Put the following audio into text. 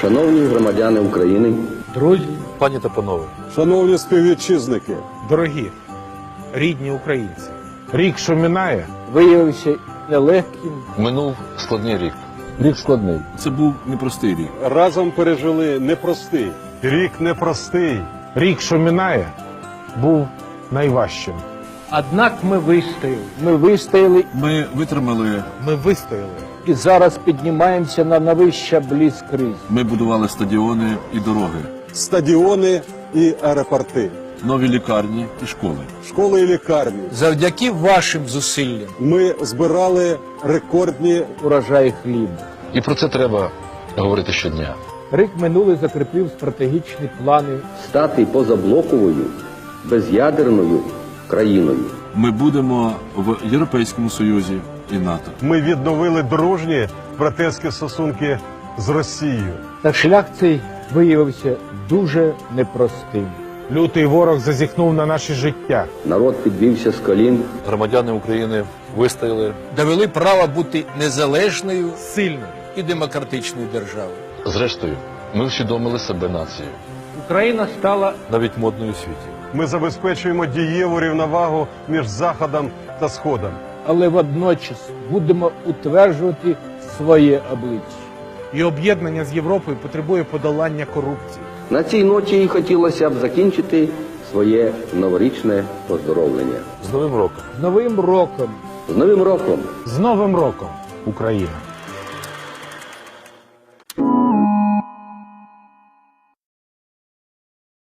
Шановні громадяни України, Друзі, Пані та панове, Шановні співвітчизники, дорогі, рідні українці, рік, що минає, виявився нелегким. минув складний рік. Рік складний. Це був непростий рік. разом пережили непростий. рік непростий, рік, що минає, був найважчим. Однак ми вистояли. Ми вистояли Ми витримали, Ми вистояли. і зараз піднімаємося на новий щаблі скрізь. ми будували стадіони і дороги, Стадіони і аеропорти, нові лікарні і школи. школи і лікарні. Завдяки вашим зусиллям Ми збирали рекордні урожай хліб. І про це треба говорити щодня. Рік минулий закріпив стратегічні плани. стати позаблоковою, без'ядерною країною. Ми будемо в Європейському Союзі і НАТО. Ми відновили дружні братерські стосунки з Росією. Та шлях цей виявився дуже непростим. Лютий ворог зазіхнув на наше життя. Народ підвівся з колін, Громадяни України вистояли. Довели право бути незалежною Сильно. і демократичною державою. Зрештою, ми усвідомили себе нацією, Україна стала навіть модною у світі. Ми забезпечуємо дієву рівновагу між Заходом та Сходом. але водночас будемо утверджувати своє обличчя. І об'єднання з Європою потребує подолання корупції. На цій ноті і хотілося б закінчити своє новорічне поздоровлення. З Новим роком! З Новим роком З Новим роком! З Новим роком, Україна!